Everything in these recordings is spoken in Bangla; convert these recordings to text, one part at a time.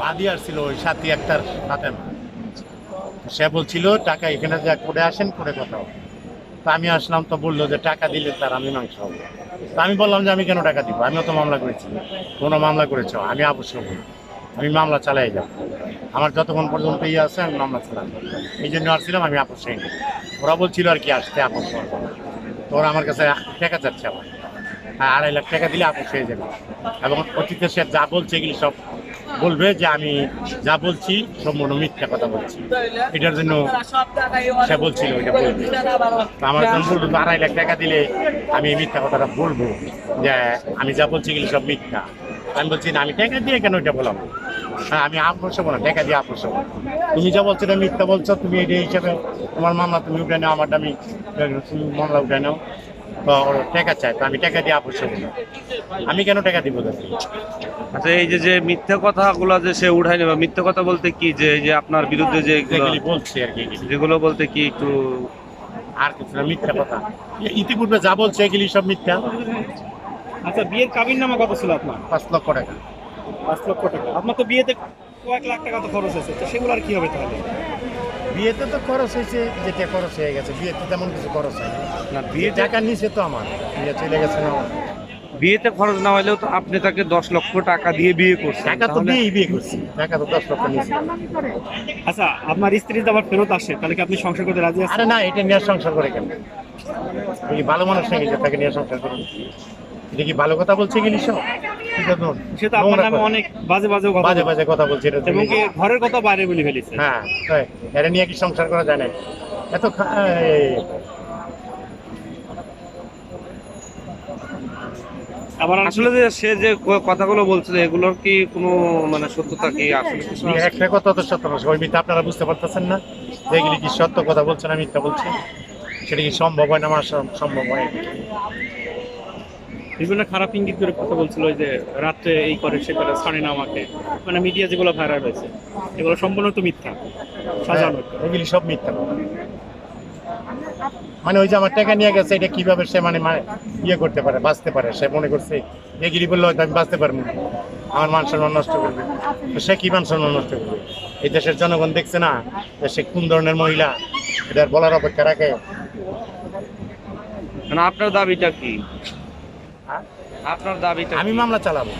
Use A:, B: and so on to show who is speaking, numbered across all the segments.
A: বাদি আসছিল ওই সাথী একটার সাথে। সে বলছিল, টাকা এখানে যা করে আসেন, করে কথা। তো আমি আসলাম, তো বলল যে, টাকা দিলে তার আমি মাংস হব। তো আমি বললাম যে, আমি কেন টাকা দিব? আমিও তো মামলা করেছি। কোনো মামলা করেছ? আমি অবশ্যই বলি আমি মামলা চালাই যাব। আমার যতক্ষণ পর্যন্ত ইয়ে আছে, আমি মামলা চালাই এই জন্য আসছিলাম আমি আপোষ হয়নি ওরা বলছিল আর কি, আসতে করব তো ওরা আমার কাছে টাকা চাচ্ছে আমার আড়াই লাখ টাকা দিলে আপোষ হয়ে যাবে। এবং অতীতে সে যা বলছে, এগুলি সব বলবে যে আমি যা বলছি সম্পূর্ণ মিথ্যা কথা বলছি। এটার জন্য সে বলছিল, ওইটা বলবে। আমার জন্য বলব আড়াই লাখ টাকা দিলে আমি এই মিথ্যা কথাটা বলব, যে আমি যা বলছি কিন্তু সব মিথ্যা। আমি বলছি, না, আমি টাকা দিয়ে কেন ওইটা বললাম হ্যাঁ আমি আপোষ হব না টাকা দিয়ে আপোষ হব তুমি যা বলছো এটা মিথ্যা বলছো তুমি এটা হিসাবে তোমার মামলা তুমি উঠে নাও আমারটা আমি তুমি মামলা উঠে নাও। তো ওরা টাকা চায় তো আমি টাকা দিয়ে আমি কেন টাকা দিব
B: আচ্ছা এই যে যে মিথ্যা কথাগুলো যে সে উঠায় নেবে মিথ্যা কথা বলতে কি যে এই যে আপনার বিরুদ্ধে যে এগুলো-
A: যেগুলি বলছি আর কি
B: যেগুলো বলতে কি একটু
A: আর কিছু না মিথ্যা কথা। ইতিপূর্বে যা বলছে এগুলি সব মিথ্যা।
C: আচ্ছা বিয়ের কাবিন নামা কত ছিল আপনার?
A: পাঁচ লক্ষ টাকা।
C: পাঁচ লক্ষ টাকা। আপনার তো বিয়েতে কয়েক লাখ টাকা তো খরচ হয়েছে তো সেগুলো আর কি হবে তাহলে?
A: বিয়েতে তো খরচ হয়েছে যেটা খরচ হয়ে গেছে বিয়েতে তেমন কিছু খরচ হয়
B: না
A: বিয়ে
B: বিয়েতে
A: টাকা নিচে তো আমার বিয়ে চলে গেছে না আমার।
B: বিয়েতে খরচ না হলেও তো আপনি তাকে দশ লক্ষ টাকা দিয়ে বিয়ে করছেন
A: টাকা তো দিয়েই বিয়ে করছি টাকা তো দশ লক্ষ নিয়েছি।
C: আচ্ছা আপনার স্ত্রী যদি আবার ফেরত আসে তাহলে কি আপনি সংসার করতে রাজি আছেন?
A: আরে না এটা নিয়ে সংসার করে কেন? তুই ভালো মানুষ নাকি যে তাকে নিয়ে সংসার করব এটা কি ভালো কথা বলছে গেলি সব এটা তো
C: সে তো আপনার নামে অনেক বাজে বাজে কথা
A: বাজে বাজে কথা বলছে
C: এবং কি ঘরের কথা বাইরে বলে ফেলেছে।
A: হ্যাঁ তাই। এটা নিয়ে কি সংসার করা যায় না এত
C: আবার
B: আসলে যে সে যে কথাগুলো বলছিল এগুলোর কি কোনো মানে সত্যতা কি আসলে কিছু
A: একটা কথা তো সত্য না ওই মিথ্যা আপনারা বুঝতে পারতেছেন না। যে এগুলি কি সত্য কথা বলছে না মিথ্যা বলছে সেটা কি সম্ভব হয় না আমার সম্ভব হয়?
C: বিভিন্ন খারাপ ইঙ্গিত করে কথা বলছিল ওই যে রাত্রে এই করে সে করে ছাড়ে না আমাকে। মানে মিডিয়া যেগুলো ভাইরাল হয়েছে এগুলো সম্পূর্ণ তো মিথ্যা সাজানো।
A: হ্যাঁ, এগুলি সব মিথ্যা। মানে ওই যে আমার টাকা নিয়ে গেছে এটা কীভাবে সে মানে মানে ইয়ে করতে পারে বাঁচতে পারে? সে মনে করছে এগুলি বললে হয়তো আমি বাঁচতে পারব না। আমার মান সম্মান নষ্ট করবে। তো সে কি মান সম্মান নষ্ট করবে? এই দেশের জনগণ দেখছে না যে সে কোন ধরনের মহিলা এটার বলার অপেক্ষা রাখে।
B: মানে আপনার দাবিটা কি? আপনার দাবিটা
A: আমি মামলা চালাবো।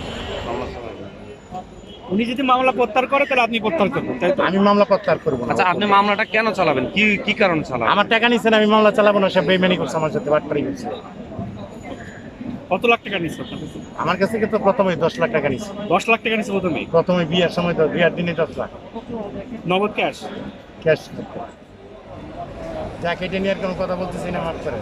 C: উনি যদি মামলা প্রত্যাহার করে তাহলে আপনি প্রত্যাহার করবেন তাই তো?
A: আমি মামলা প্রত্যাহার করব
B: আচ্ছা আপনি মামলাটা কেন চালাবেন? কি কি কারণে চালাবেন?
A: আমার টাকা নিচ্ছে না আমি মামলা চালাবো না সে বেইমানি করছে আমার সাথে বাটপারি করছে।
C: কত লাখ টাকা নিচ্ছে?
A: আমার কাছ থেকে তো প্রথমে দশ লাখ টাকা নিচ্ছে
C: দশ লাখ টাকা নিচ্ছে প্রথমে
A: প্রথমে বিয়ের সময় তো বিয়ের দিনে দশ লাখ।
C: নগদ ক্যাশ?
A: ক্যাশ। যা কেটে নিয়ে আর কোনো কথা বলতেছি না মাফ করে।